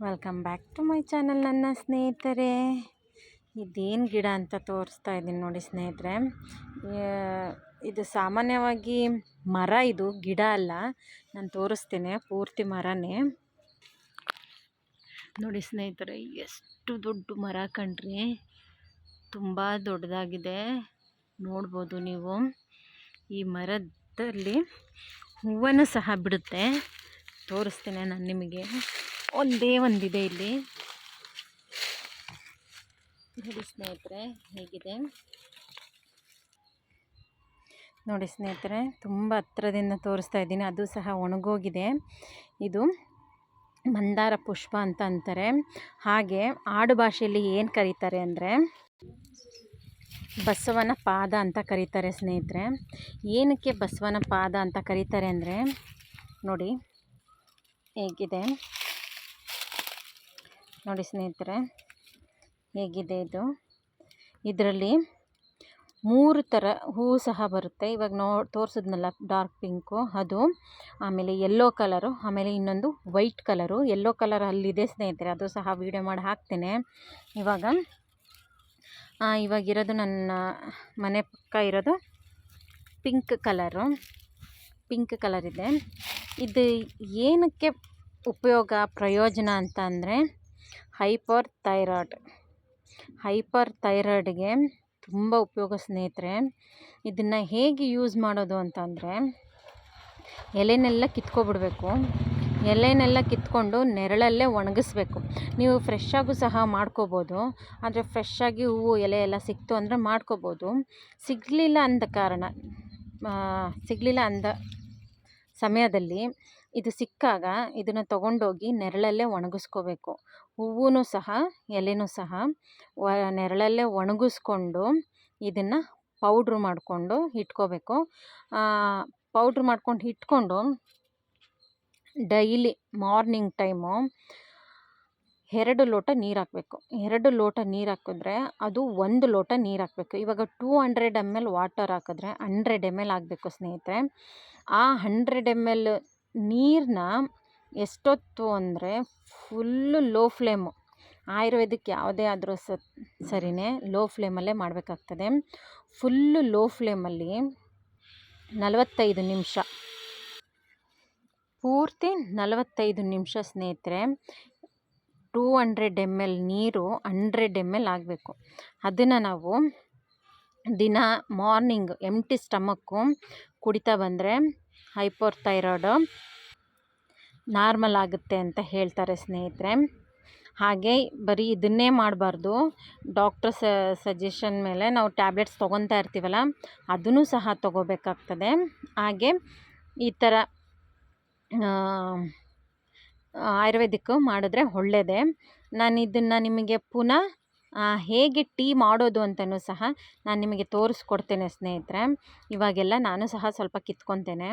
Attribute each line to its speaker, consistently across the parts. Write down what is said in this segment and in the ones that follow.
Speaker 1: Welcome back to my channel ನನ್ನ ಸ್ನೇಹಿತರೆ ಇದೇನು ಗಿಡ ಅಂತ ತೋರಿಸ್ತಾ ಇದ್ದೀನಿ ನೋಡಿ ಸ್ನೇಹಿತರೆ. ಇದು ಸಾಮಾನ್ಯವಾಗಿ ಮರ ಇದು, ಗಿಡ ಅಲ್ಲ. ನಾನು ತೋರಿಸ್ತೇನೆ ಪೂರ್ತಿ ಮರನೇ. ನೋಡಿ ಸ್ನೇಹಿತರೆ, ಎಷ್ಟು ದೊಡ್ಡ ಮರ ಕಣ್ರಿ. ತುಂಬ ದೊಡ್ಡದಾಗಿದೆ. ನೋಡ್ಬೋದು ನೀವು. ಈ ಮರದಲ್ಲಿ ಹೂವನ್ನು ಸಹ ಬಿಡುತ್ತೆ. ತೋರಿಸ್ತೇನೆ ನಾನು ನಿಮಗೆ. ಒಂದೇ ಒಂದಿದೆ ಇಲ್ಲಿ. ನೋಡಿ ಸ್ನೇಹಿತರೆ, ಹೇಗಿದೆ? ನೋಡಿ ಸ್ನೇಹಿತರೆ, ತುಂಬ ಹತ್ರದಿಂದ ತೋರಿಸ್ತಾ ಇದ್ದೀನಿ. ಅದು ಸಹ ಒಣಗೋಗಿದೆ. ಇದು ಮಂದಾರ ಪುಷ್ಪ ಅಂತ ಅಂತಾರೆ. ಹಾಗೆ ಆಡು ಭಾಷೆಯಲ್ಲಿ ಏನು ಕರೀತಾರೆ ಅಂದರೆ ಬಸವನ ಪಾದ ಅಂತ ಕರೀತಾರೆ ಸ್ನೇಹಿತರೆ. ಏನಕ್ಕೆ ಬಸವನ ಪಾದ ಅಂತ ಕರೀತಾರೆ ಅಂದರೆ ನೋಡಿ, ಹೇಗಿದೆ? ನೋಡಿ ಸ್ನೇಹಿತರೆ, ಹೇಗಿದೆ ಇದು? ಇದರಲ್ಲಿ ಮೂರು ಥರ ಹೂವು ಸಹ ಬರುತ್ತೆ. ಇವಾಗ ನೋ, ತೋರಿಸಿದ್ನಲ್ಲ ಡಾರ್ಕ್ ಪಿಂಕು ಅದು. ಆಮೇಲೆ ಯೆಲ್ಲೋ ಕಲರು ಆಮೇಲೆ ಇನ್ನೊಂದು ವೈಟ್ ಕಲರು ಯೆಲ್ಲೋ ಕಲರ್ ಅಲ್ಲಿದೆ ಸ್ನೇಹಿತರೆ, ಅದು ಸಹ ವೀಡಿಯೋ ಮಾಡಿ ಹಾಕ್ತೇನೆ. ಇವಾಗ ಇವಾಗಿರೋದು ನನ್ನ ಮನೆ ಪಕ್ಕ ಇರೋದು ಪಿಂಕ್ ಕಲರು ಪಿಂಕ್ ಕಲರ್ ಇದೆ. ಇದು ಏನಕ್ಕೆ ಉಪಯೋಗ, ಪ್ರಯೋಜನ ಅಂತ ಅಂದರೆ ಹೈಪರ್ ಥೈರಾಯ್ಡ್ ಹೈಪರ್ ಥೈರಾಯ್ಡ್ಗೆ ತುಂಬ ಉಪಯೋಗ ಸ್ನೇಹಿತರೆ, ಇದನ್ನು ಹೇಗೆ ಯೂಸ್ ಮಾಡೋದು ಅಂತಂದರೆ, ಎಲೆನೆಲ್ಲ ಕಿತ್ಕೊಬಿಡ್ಬೇಕು. ಎಲೆನೆಲ್ಲ ಕಿತ್ಕೊಂಡು ನೆರಳಲ್ಲೇ ಒಣಗಿಸ್ಬೇಕು. ನೀವು ಫ್ರೆಶ್ಶಾಗೂ ಸಹ ಮಾಡ್ಕೋಬೋದು. ಆದರೆ ಫ್ರೆಶ್ಶಾಗಿ ಹೂವು, ಎಲೆ ಎಲ್ಲ ಸಿಕ್ತು ಅಂದರೆ ಮಾಡ್ಕೋಬೋದು. ಸಿಗಲಿಲ್ಲ ಅಂದ ಕಾರಣ ಸಿಗಲಿಲ್ಲ ಅಂದ ಸಮಯದಲ್ಲಿ ಇದು ಸಿಕ್ಕಾಗ ಇದನ್ನು ತಗೊಂಡೋಗಿ ನೆರಳಲ್ಲೇ ಒಣಗಿಸ್ಕೋಬೇಕು. ಹೂವು ಸಹ, ಎಲೆನೂ ಸಹ ವ, ನೆರಳಲ್ಲೇ ಒಣಗಿಸ್ಕೊಂಡು ಇದನ್ನು ಪೌಡ್ರ್ ಮಾಡಿಕೊಂಡು ಇಟ್ಕೋಬೇಕು. ಪೌಡ್ರ್ ಮಾಡ್ಕೊಂಡು ಇಟ್ಕೊಂಡು ಡೈಲಿ ಮಾರ್ನಿಂಗ್ ಟೈಮು ಎರಡು ಲೋಟ ನೀರು ಹಾಕಬೇಕು. ಎರಡು ಲೋಟ ನೀರು ಹಾಕಿದ್ರೆ ಅದು ಒಂದು ಲೋಟ ನೀರು ಹಾಕಬೇಕು. ಇವಾಗ two hundred M L water ಹಾಕಿದ್ರೆ ಹಂಡ್ರೆಡ್ ಎಂ ಎಲ್ ಆಗಬೇಕು ಸ್ನೇಹಿತರೆ. ಆ ಹಂಡ್ರೆಡ್ ಎಂ ಎಲ್ ನೀರನ್ನ ಎಷ್ಟೊತ್ತು ಅಂದರೆ ಫುಲ್ಲು ಲೋ ಫ್ಲೇಮು ಆಯುರ್ವೇದಕ್ಕೆ ಯಾವುದೇ ಆದರೂ ಸ ಸರಿಯೇ ಲೋ ಫ್ಲೇಮಲ್ಲೇ ಮಾಡಬೇಕಾಗ್ತದೆ. ಫುಲ್ಲು ಲೋ ಫ್ಲೇಮಲ್ಲಿ ನಲವತ್ತೈದು ನಿಮಿಷ. ಪೂರ್ತಿ ನಲವತ್ತೈದು ನಿಮಿಷ ಸ್ನೇಹಿತರೆ ಟೂ ಹಂಡ್ರೆಡ್ ಎಂ ಎಲ್ ನೀರು ಹಂಡ್ರೆಡ್ ಎಂ ಎಲ್ ಆಗಬೇಕು. ಅದನ್ನು ನಾವು ದಿನ ಮಾರ್ನಿಂಗ್ ಎಂಟಿ ಸ್ಟಮಕ್ಕು ಕುಡಿತಾ ಬಂದರೆ ಹೈಪೋರ್ ಥೈರಾಯ್ಡು ನಾರ್ಮಲ್ ಆಗುತ್ತೆ ಅಂತ ಹೇಳ್ತಾರೆ ಸ್ನೇಹಿತರೆ. ಹಾಗೆ ಬರೀ ಇದನ್ನೇ ಮಾಡಬಾರ್ದು. ಡಾಕ್ಟರ್ ಸಜೆಷನ್ ಮೇಲೆ ನಾವು ಟ್ಯಾಬ್ಲೆಟ್ಸ್ ತೊಗೊತಾ ಇರ್ತೀವಲ್ಲ, ಅದನ್ನು ಸಹ ತೊಗೋಬೇಕಾಗ್ತದೆ ಹಾಗೆ ಈ ಥರ ಆಯುರ್ವೇದಿಕ್ಕು ಮಾಡಿದ್ರೆ ಒಳ್ಳೆಯದೇ ನಾನು ಇದನ್ನು ನಿಮಗೆ ಪುನಃ ಹೇಗೆ ಟೀ ಮಾಡೋದು ಅಂತಲೂ ಸಹ ನಾನು ನಿಮಗೆ ತೋರಿಸ್ಕೊಡ್ತೇನೆ ಸ್ನೇಹಿತರೆ. ಇವಾಗೆಲ್ಲ ನಾನು ಸಹ ಸ್ವಲ್ಪ ಕಿತ್ಕೊತೇನೆ.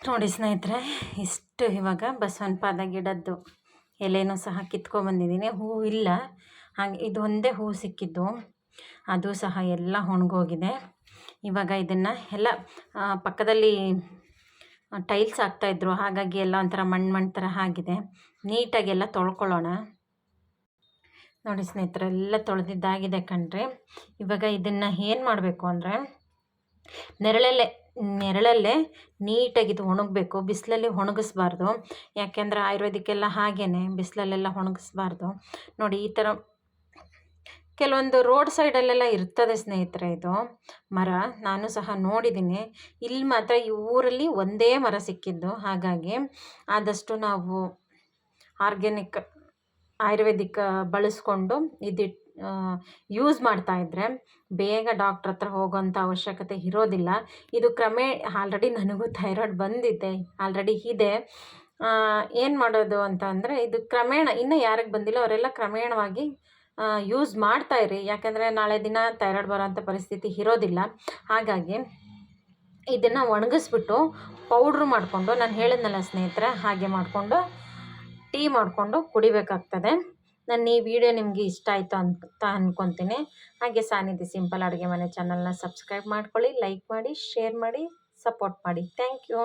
Speaker 1: ನೋಡಿ ಸ್ನೇಹಿತರೆ, ಇಷ್ಟು ಇವಾಗ ಬಸವನ ಪಾದ ಗಿಡದ್ದು ಎಲೆನೂ ಸಹ ಕಿತ್ಕೊಬಂದಿದ್ದೀನಿ. ಹೂವು ಇಲ್ಲ, ಹಾಗೆ ಇದು ಒಂದೇ ಹೂವು ಸಿಕ್ಕಿದ್ದು. ಅದು ಸಹ ಎಲ್ಲ ಒಣಗೋಗಿದೆ. ಇವಾಗ ಇದನ್ನು ಎಲ್ಲ ಪಕ್ಕದಲ್ಲಿ ಟೈಲ್ಸ್ ಹಾಕ್ತಾಯಿದ್ರು ಹಾಗಾಗಿ ಎಲ್ಲ ಒಂಥರ ಮಣ್ಣು ಮಣ್ಣು ಥರ ಆಗಿದೆ. ನೀಟಾಗೆಲ್ಲ ತೊಳ್ಕೊಳ್ಳೋಣ. ನೋಡಿ ಸ್ನೇಹಿತರೆ, ಎಲ್ಲ ತೊಳೆದಿದ್ದಾಗಿದೆ ಕಣ್ರಿ. ಇವಾಗ ಇದನ್ನು ಏನು ಮಾಡಬೇಕು ಅಂದರೆ, ನೆರಳಲ್ಲೇ ನೆರಳಲ್ಲೇ ನೀಟಾಗಿ ಇದು ಒಣಗಬೇಕು. ಬಿಸಿಲಲ್ಲಿ ಒಣಗಿಸ್ಬಾರ್ದು. ಯಾಕೆಂದರೆ ಆಯುರ್ವೇದಿಕ್ಕೆಲ್ಲ ಹಾಗೇ ಬಿಸಿಲಲ್ಲೆಲ್ಲ ಒಣಗಿಸ್ಬಾರ್ದು. ನೋಡಿ, ಈ ಥರ ಕೆಲವೊಂದು ರೋಡ್ ಸೈಡಲ್ಲೆಲ್ಲ ಇರ್ತದೆ ಸ್ನೇಹಿತರೆ ಇದು ಮರ. ನಾನು ಸಹ ನೋಡಿದ್ದೀನಿ. ಇಲ್ಲಿ ಮಾತ್ರ ಈ ಊರಲ್ಲಿ ಒಂದೇ ಮರ ಸಿಕ್ಕಿದ್ದು. ಹಾಗಾಗಿ ಆದಷ್ಟು ನಾವು ಆರ್ಗ್ಯಾನಿಕ್ ಆಯುರ್ವೇದಿಕ್ ಬಳಸ್ಕೊಂಡು ಇದು ಯೂಸ್ ಮಾಡ್ತಾ ಇದ್ರೆ ಬೇಗ ಡಾಕ್ಟ್ರ್ ಹತ್ರ ಹೋಗೋಂಥ ಅವಶ್ಯಕತೆ ಇರೋದಿಲ್ಲ. ಇದು ಕ್ರಮೇ ಆಲ್ರೆಡಿ ನನಗೂ ಥೈರಾಯ್ಡ್ ಬಂದಿದೆ ಆಲ್ರೆಡಿ ಇದೆ. ಏನು ಮಾಡೋದು ಅಂತ ಅಂದರೆ ಇದು ಕ್ರಮೇಣ, ಇನ್ನೂ ಯಾರಿಗೆ ಬಂದಿಲ್ಲ ಅವರೆಲ್ಲ ಕ್ರಮೇಣವಾಗಿ ಯೂಸ್ ಮಾಡ್ತಾಯಿರಿ ಯಾಕಂದರೆ ನಾಳೆ ದಿನ ಥೈರಾಯ್ಡ್ ಬರೋಂಥ ಪರಿಸ್ಥಿತಿ ಇರೋದಿಲ್ಲ. ಹಾಗಾಗಿ ಇದನ್ನು ಒಣಗಿಸ್ಬಿಟ್ಟು ಪೌಡ್ರ್ ಮಾಡಿಕೊಂಡು, ನಾನು ಹೇಳಿದ್ನಲ್ಲ ಸ್ನೇಹಿತರೆ, ಹಾಗೆ ಮಾಡಿಕೊಂಡು ಟೀ ಮಾಡಿಕೊಂಡು ಕುಡಿಬೇಕಾಗ್ತದೆ. ನನ್ನ ಈ ವಿಡಿಯೋ ನಿಮಗೆ ಇಷ್ಟ ಆಯಿತು ಅಂತ ಅಂದ್ಕೊತೀನಿ ಹಾಗೆ ಸಾನಿಧಿ ಸಿಂಪಲ್ ಅಡುಗೆ ಮನೆ ಚಾನಲ್ನ ಸಬ್ಸ್ಕ್ರೈಬ್ ಮಾಡ್ಕೊಳ್ಳಿ ಲೈಕ್ ಮಾಡಿ ಶೇರ್ ಮಾಡಿ ಸಪೋರ್ಟ್ ಮಾಡಿ. Thank you